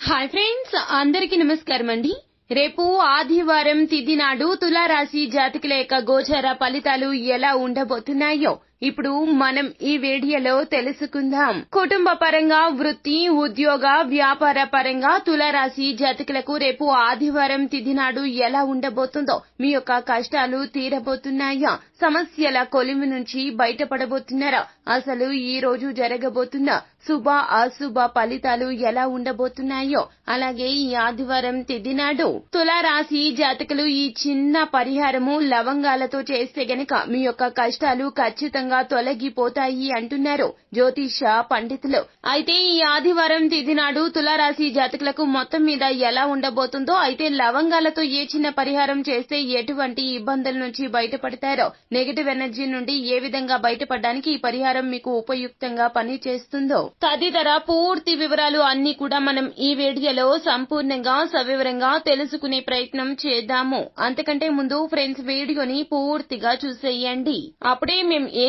Hi friends అందరికీ నమస్కారం అండి. రేపు ఆదివారం తిథి నాడు తులారాశి జాతకుల యొక్క గోచర ఫలితాలు ఎలా ఉండబోతున్నాయో ఇప్పుడు మనం ఈ వీడియోలో తెలుసుకుందాం. కుటుంబ పరంగా వృత్తి ఉద్యోగ వ్యాపార పరంగా తులారాశి జాతకులకు రేపు ఆదివారం తిథి నాడు ఎలా ఉండబోతుందో మీ యొక్క కష్టాలు తీరబోతున్నాయా సమస్యల కొలిమి నుంచి బయటపడబోతున్నారా అసలు ఈ రోజు జరగబోతున్న శుభ అశుభ ఫలితాలు ఎలా ఉండబోతున్నాయో అలాగే ఈ ఆదివారం తిథి నాడు తులారాశి జాతకులు ఈ చిన్న పరిహారము లవంగాలతో చేస్తే గనక మీ యొక్క కష్టాలు ఖచ్చితంగా తొలగిపోతాయి అంటున్నారు జ్యోతిష పండితులు. అయితే ఈ ఆదివారం తిథి నాడు తులారాశి జాతకులకు మొత్తం మీద ఎలా ఉండబోతుందో అయితే లవంగాలతో ఏ చిన్న పరిహారం చేస్తే ఎటువంటి ఇబ్బందుల నుంచి బయటపడతారో నెగటివ్ ఎనర్జీ నుండి ఏ విధంగా బయటపడడానికి ఈ పరిహారం మీకు ఉపయుక్తంగా పనిచేస్తుందో తదితర పూర్తి వివరాలు అన్ని కూడా మనం ఈ వీడియోలో సంపూర్ణంగా సవివరంగా తెలుసుకునే ప్రయత్నం చేద్దాము. అంతకంటే ముందు ఫ్రెండ్స్ వీడియోని పూర్తిగా చూసేయండి. అప్పుడే మేము ఏ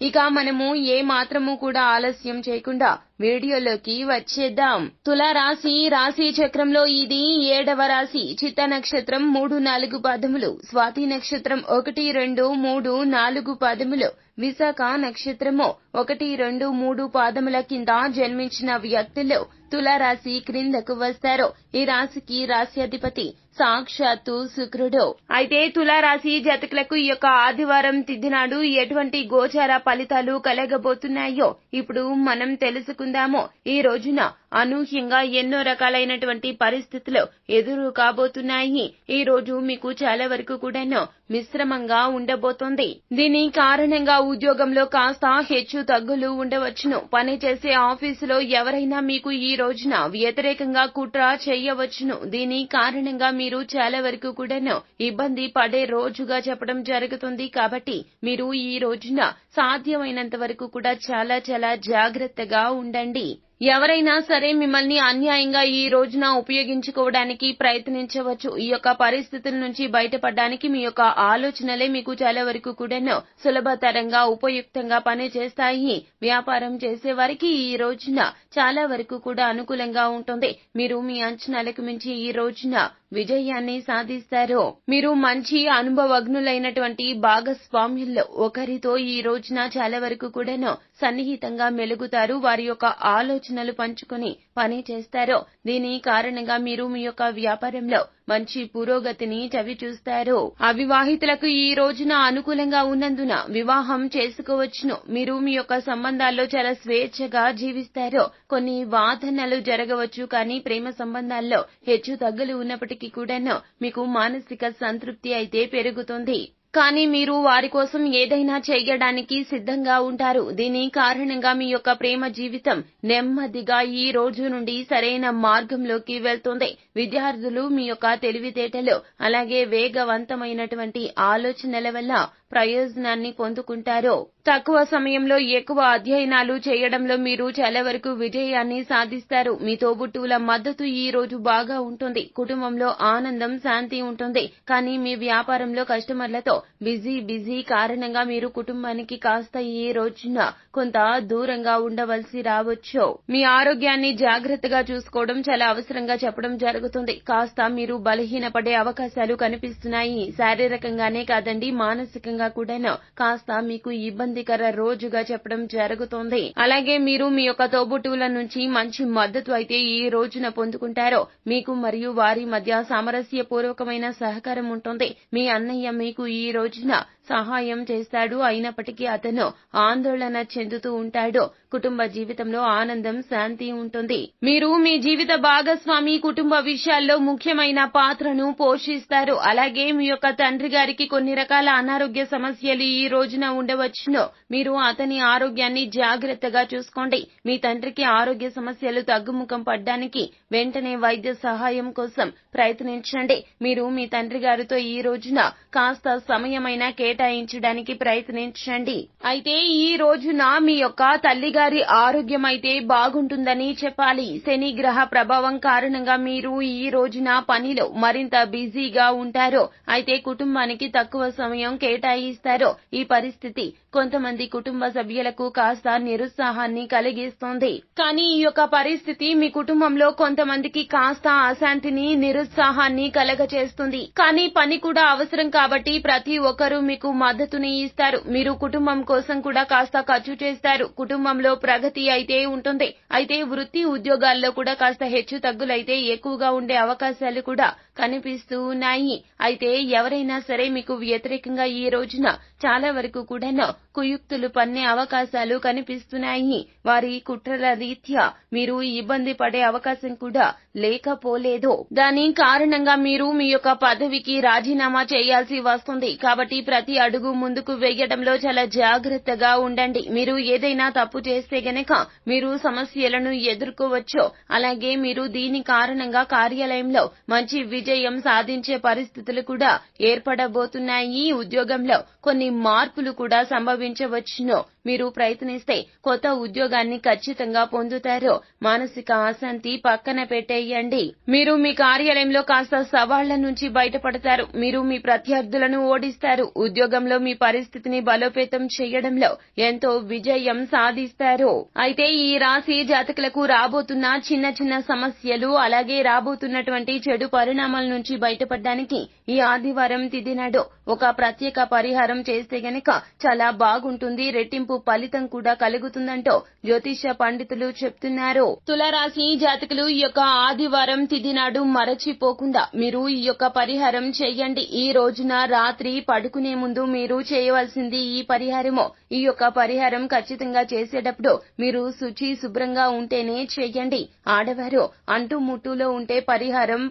ఇక మనము ఏ మాత్రము కూడా ఆలస్యం చేయకుండా వీడియోలోకి వచ్చేద్దాం. తులారాశి రాశి రాశి చక్రంలో ఇది ఏడవ రాశి. చిత్త నక్షత్రం మూడు నాలుగు పదములు స్వాతి నక్షత్రం ఒకటి రెండు మూడు నాలుగు పదములు. విశాఖ నక్షత్రము ఒకటి రెండు మూడు పాదముల కింద జన్మించిన వ్యక్తులు తులారాశి క్రిందకు వస్తారు. ఈ రాశికి రాశ్యాధిపతి సాక్షాత్తు శుక్రుడు. అయితే తులారాశి జాతకులకు ఈ యొక్క ఆదివారం తిథినాడు ఎటువంటి గోచార ఫలితాలు కలగబోతున్నాయో ఇప్పుడు మనం తెలుసుకుందాము. ఈ రోజున అనూహ్యంగా ఎన్నో రకాలైనటువంటి పరిస్థితులు ఎదురు కాబోతున్నాయి. ఈ రోజు మీకు చాలా వరకు కూడాను మిశ్రమంగా ఉండబోతోంది. దీని కారణంగా ఉద్యోగంలో కాస్త హెచ్చు తగ్గులు ఉండవచ్చును. పని చేసే ఆఫీసులో ఎవరైనా మీకు ఈ రోజున వ్యతిరేకంగా కుట్ర చేయవచ్చును. దీని కారణంగా మీరు చాలా వరకు కూడాను ఇబ్బంది పడే రోజుగా చెప్పడం జరుగుతుంది కాబట్టి మీరు ఈ రోజున సాధ్యమైనంత వరకు కూడా చాలా చాలా జాగ్రత్తగా ఉండండి. ఎవరైనా సరే మిమ్మల్ని అన్యాయంగా ఈ రోజున ఉపయోగించుకోవడానికి ప్రయత్నించవచ్చు. ఈ యొక్క పరిస్థితుల నుంచి బయటపడడానికి మీ యొక్క ఆలోచనలే మీకు చాలా వరకు కూడాను సులభతరంగా ఉపయుక్తంగా పనిచేస్తాయి. వ్యాపారం చేసే వారికి ఈ రోజున చాలా వరకు కూడా అనుకూలంగా ఉంటుంది. మీరు మీ అంచనాలకు మించి ఈ రోజున విజయాన్ని సాధిస్తారు? మీరు మంచి అనుభవజ్ఞులైనటువంటి భాగస్వామ్యంలో ఒకరితో ఈ రోజున చాలా వరకు కూడాను సన్నిహితంగా మెలుగుతారు. వారి యొక్క ఆలోచనలు పంచుకొని పని చేస్తారో దీని కారణంగా మీరు మీ యొక్క వ్యాపారంలో మంచి పురోగతిని చవి చూస్తారు అవివాహితులకు ఈ రోజున అనుకూలంగా ఉన్నందున వివాహం చేసుకోవచ్చును. మీరు మీ యొక్క సంబంధాల్లో చాలా స్వేచ్ఛగా జీవిస్తారు కొన్ని వాదనలు జరగవచ్చు కానీ ప్రేమ సంబంధాల్లో హెచ్చు తగ్గులు ఉన్నప్పటికీ కూడాను మీకు మానసిక సంతృప్తి అయితే పెరుగుతుంది. కానీ మీరు వారి కోసం ఏదైనా చేయడానికి సిద్ధంగా ఉంటారు. దీని కారణంగా మీ యొక్క ప్రేమ జీవితం నెమ్మదిగా ఈ రోజు నుండి సరైన మార్గంలోకి వెళ్తుంది. విద్యార్థులు మీ యొక్క తెలివితేటలు అలాగే వేగవంతమైనటువంటి ఆలోచనల వల్ల ప్రయోజనాన్ని పొందుకుంటారు. తక్కువ సమయంలో ఎక్కువ అధ్యయనాలు చేయడంలో మీరు చాలా వరకు విజయాన్ని సాధిస్తారు. మీ తోబుట్టువుల మద్దతు ఈ రోజు బాగా ఉంటుంది. కుటుంబంలో ఆనందం శాంతి ఉంటుంది. కానీ మీ వ్యాపారంలో కస్టమర్లతో బిజీ బిజీ కారణంగా మీరు కుటుంబానికి కాస్త ఈ రోజున కొంత దూరంగా ఉండవలసి రావచ్చు. మీ ఆరోగ్యాన్ని జాగ్రత్తగా చూసుకోవడం చాలా అవసరంగా చెప్పడం జరుగుతుంది. కాస్త మీరు బలహీనపడే అవకాశాలు కనిపిస్తున్నాయి. శారీరకంగానే కాదండి మానసికంగా కూడాను కాస్త మీకు ఇబ్బందికర రోజుగా చెప్పడం జరుగుతోంది. అలాగే మీరు మీ యొక్క తోబుట్టువుల నుంచి మంచి మద్దతు అయితే ఈ రోజున పొందుకుంటారో మీకు మరియు వారి మధ్య సామరస్యపూర్వకమైన సహకారం ఉంటుంది. మీ అన్నయ్య మీకు ఈ రోజున సహాయం చేస్తాడు. అయినప్పటికీ అతను ఆందోళన చెందుతూ ఉంటాడు. కుటుంబ జీవితంలో ఆనందం శాంతి ఉంటుంది. మీరు మీ జీవిత భాగస్వామి కుటుంబ విషయాల్లో ముఖ్యమైన పాత్రను పోషిస్తారు. అలాగే మీ యొక్క తండ్రి గారికి కొన్ని రకాల అనారోగ్య సమస్యలు ఈ రోజున ఉండవచ్చును. మీరు అతని ఆరోగ్యాన్ని జాగ్రత్తగా చూసుకోండి. మీ తండ్రికి ఆరోగ్య సమస్యలు తగ్గుముఖం పడ్డానికి వెంటనే వైద్య సహాయం కోసం ప్రయత్నించండి. మీరు మీ తండ్రి గారితో ఈ రోజున కాస్త సమయమైనా కేటాయించడానికి ప్రయత్నించండి. అయితే ఈ రోజున మీ యొక్క తల్లిగారి ఆరోగ్యం అయితే బాగుంటుందని చెప్పాలి. శని గ్రహ ప్రభావం కారణంగా మీరు ఈ రోజున పనిలో మరింత బిజీగా ఉంటారు. అయితే కుటుంబానికి తక్కువ సమయం కేటాయిస్తారు. ఈ పరిస్థితి కొంతమంది కుటుంబ సభ్యులకు కాస్త నిరుత్సాహాన్ని కలిగిస్తుంది. కానీ ఈ యొక్క పరిస్థితి మీ కుటుంబంలో కొంతమందికి కాస్త అశాంతిని నిరుత్సాహాన్ని కలగచేస్తుంది. కానీ పని కూడా అవసరం కాబట్టి ప్రతి ఒక్కరూ మీకు మద్దతుని ఇస్తారు. మీరు కుటుంబం కోసం కూడా కాస్త ఖర్చు చేస్తారు. కుటుంబంలో ప్రగతి అయితే ఉంటుంది. అయితే వృత్తి ఉద్యోగాల్లో కూడా కాస్త హెచ్చు తగ్గులైతే ఎక్కువగా ఉండే అవకాశాలు కూడా కనిపిస్తూ ఉన్నాయి అయితే ఎవరైనా సరే మీకు వ్యతిరేకంగా ఈ రోజున చాలా వరకు కూడా కుయుక్తులు పన్నే అవకాశాలు కనిపిస్తున్నాయి. వారి కుట్రల రీత్యా మీరు ఇబ్బంది పడే అవకాశం కూడా లేకపోలేదు. దాని కారణంగా మీరు మీ యొక్క పదవికి రాజీనామా చేయాల్సి వస్తుంది. కాబట్టి ప్రతి అడుగు ముందుకు వేయడంలో చాలా జాగ్రత్తగా ఉండండి. మీరు ఏదైనా తప్పు చేస్తే గనక మీరు సమస్యలను ఎదుర్కోవచ్చు. అలాగే మీరు దీని కారణంగా కార్యాలయంలో మంచి విజయం సాధించే పరిస్థితులు కూడా ఏర్పడబోతున్నాయి. ఉద్యోగంలో కొన్ని మార్పులు కూడా సంభవించవచ్చును. మీరు ప్రయత్నిస్తే కొత్త ఉద్యోగాన్ని ఖచ్చితంగా పొందుతారు. మానసిక అశాంతి పక్కన పెట్టేయండి. మీరు మీ కార్యాలయంలో కాస్త సవాళ్ళ నుంచి బయటపడతారు. మీరు మీ ప్రత్యర్థులను ఓడిస్తారు. ఉద్యోగంలో మీ పరిస్థితిని బలోపేతం చేయడంలో ఎంతో విజయం సాధిస్తారు. అయితే ఈ రాశి జాతకులకు రాబోతున్న చిన్న చిన్న సమస్యలు అలాగే రాబోతున్నటువంటి చెడు పరిణామాలు నుంచి బయటపడడానికి ఈ ఆదివారం తిథి నాడు ఒక ప్రత్యేక పరిహారం చేస్తే గనక చాలా బాగుంటుంది రెట్టింపు ఫలితం కూడా కలుగుతుందంటూ జ్యోతిష పండితులు చెప్తున్నారు. తులరాశి జాతకులు ఈ యొక్క ఆదివారం తిథి నాడు మరచిపోకుండా మీరు ఈ యొక్క పరిహారం చేయండి. ఈ రోజున రాత్రి పడుకునే ముందు మీరు చేయవలసింది ఈ పరిహారము. ఈ యొక్క పరిహారం ఖచ్చితంగా చేసేటప్పుడు మీరు శుచి శుభ్రంగా ఉంటేనే చేయండి. ఆడవారు అంటు ముట్టులో ఉంటే పరిహారం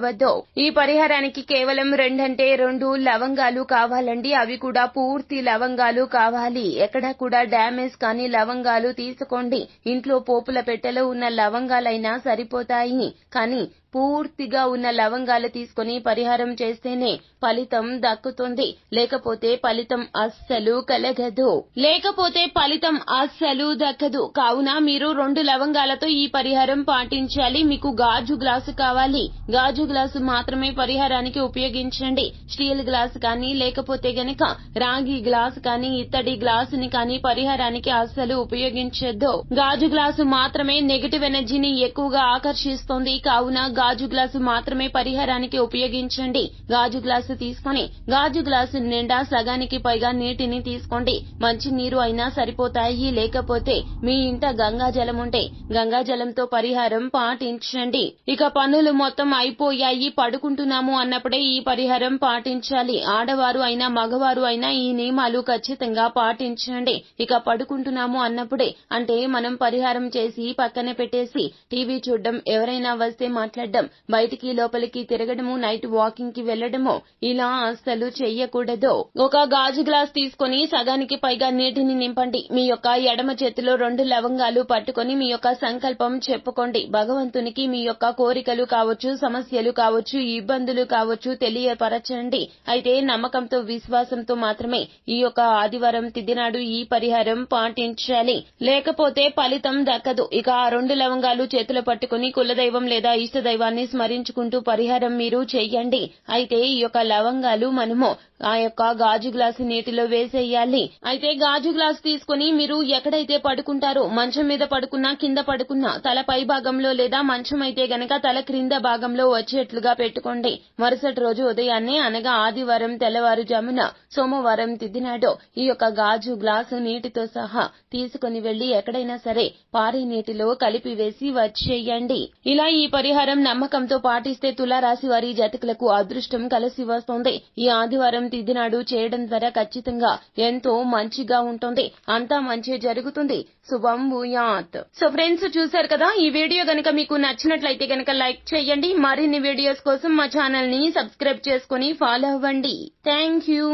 పాటించవద్దు ఈ పరిహారానికి కేవలం రెండంటే రెండు లవంగాలు కావాలండి. అవి కూడా పూర్తి లవంగాలు కావాలి. ఎక్కడా కూడా డ్యామేజ్ కానీ లవంగాలు తీసుకోండి. ఇంట్లో పోపుల పెట్టెలో ఉన్న లవంగాలైనా సరిపోతాయి. కానీ పూర్తిగా ఉన్న లవంగాలు తీసుకొని పరిహారం చేస్తేనే ఫలితం దక్కుతుంది. లేకపోతే ఫలితం అస్సలు కలగదు. లేకపోతే ఫలితం అస్సలు దక్కదు. కావున మీరు రెండు లవంగాలతో ఈ పరిహారం పాటించాలి. మీకు గాజు గ్లాసు కావాలి. గాజు గ్లాసు మాత్రమే పరిహారానికి ఉపయోగించండి. స్టీల్ గ్లాస్ కానీ లేకపోతే గనక రాగి గ్లాస్ కానీ ఇత్తడి గ్లాసుని కానీ పరిహారానికి అస్సలు ఉపయోగించొద్దు. గాజు గ్లాసు మాత్రమే నెగిటివ్ ఎనర్జీని ఎక్కువగా ఆకర్షిస్తుంది. కావున గాజు గ్లాసు మాత్రమే పరిహారానికి ఉపయోగించండి. గాజు గ్లాసు తీసుకొని గాజు గ్లాసు నిండా సగానికి పైగా నీటిని తీసుకోండి. మంచి నీరు అయినా సరిపోతాయి లేకపోతే మీ ఇంట గంగా జలం ఉంటే గంగా జలంతో పరిహారం పాటించండి. ఇక పనులు మొత్తం అయిపోయాయి పడుకుంటున్నాము అన్నప్పుడే ఈ పరిహారం పాటించాలి. ఆడవారు అయినా మగవారు అయినా ఈ నియమాలు ఖచ్చితంగా పాటించండి. ఇక పడుకుంటున్నాము అన్నప్పుడే అంటే మనం పరిహారం చేసి పక్కన పెట్టేసి టీవీ చూడడం ఎవరైనా వస్తే మాట్లాడి మాట్లాడడం బయటికి లోపలికి తిరగడము నైట్ వాకింగ్కి వెళ్ళడము ఇలా అస్సలు చెయ్యకూడదు. ఒక గాజు గ్లాస్ తీసుకొని సగానికి పైగా నీటిని నింపండి. మీ యొక్క ఎడమ చేతిలో రెండు లవంగాలు పట్టుకొని మీ యొక్క సంకల్పం చెప్పుకోండి. భగవంతునికి మీ యొక్క కోరికలు కావచ్చు సమస్యలు కావచ్చు ఇబ్బందులు కావచ్చు తెలియపరచండి. అయితే నమ్మకంతో విశ్వాసంతో మాత్రమే ఈ యొక్క ఆదివారం తిదినాడు ఈ పరిహారం పాటించాలి. లేకపోతే ఫలితం దక్కదు. ఇక ఆ రెండు లవంగాలు చేతులు పట్టుకుని కులదైవం లేదా ఇష్టదైవం దైవాన్ని స్మరించుకుంటూ పరిహారం మీరు చెయ్యండి అయితే ఈ యొక్క లవంగాలు మనము ఆ యొక్క గాజు గ్లాసు నీటిలో వేసేయాలి. అయితే గాజు గ్లాస్ తీసుకుని మీరు ఎక్కడైతే పడుకుంటారో మంచం మీద పడుకున్నా కింద పడుకున్నా తల పై భాగంలో లేదా మంచం అయితే గనక తల క్రింద భాగంలో వచ్చేట్లుగా పెట్టుకోండి. మరుసటి రోజు ఉదయాన్నే అనగా ఆదివారం తెల్లవారుజామున సోమవారం తిదినాడు ఈ యొక్క గాజు గ్లాసు నీటితో సహా తీసుకుని వెళ్ళి ఎక్కడైనా సరే పారే నీటిలో కలిపి వేసి వచ్చేయండి. ఇలా ఈ పరిహారం నమ్మకంతో పాటిస్తే తులారాశి వారి జాతకులకు అదృష్టం కలిసి వస్తోంది. ఈ ఆదివారం తిదినాడు చేయడం ద్వారా ఖచ్చితంగా ఎంతో మంచిగా ఉంటుంది. అంతా మంచి జరుగుతుంది. శుభం భూయాత్. సో ఫ్రెండ్స్ చూశారు కదా ఈ వీడియో గనుక మీకు నచ్చినట్లయితే గనక లైక్ చేయండి. మరిన్ని వీడియోస్ కోసం మా ఛానల్ని సబ్స్క్రైబ్ చేసుకుని ఫాలో అవ్వండి. Thank you.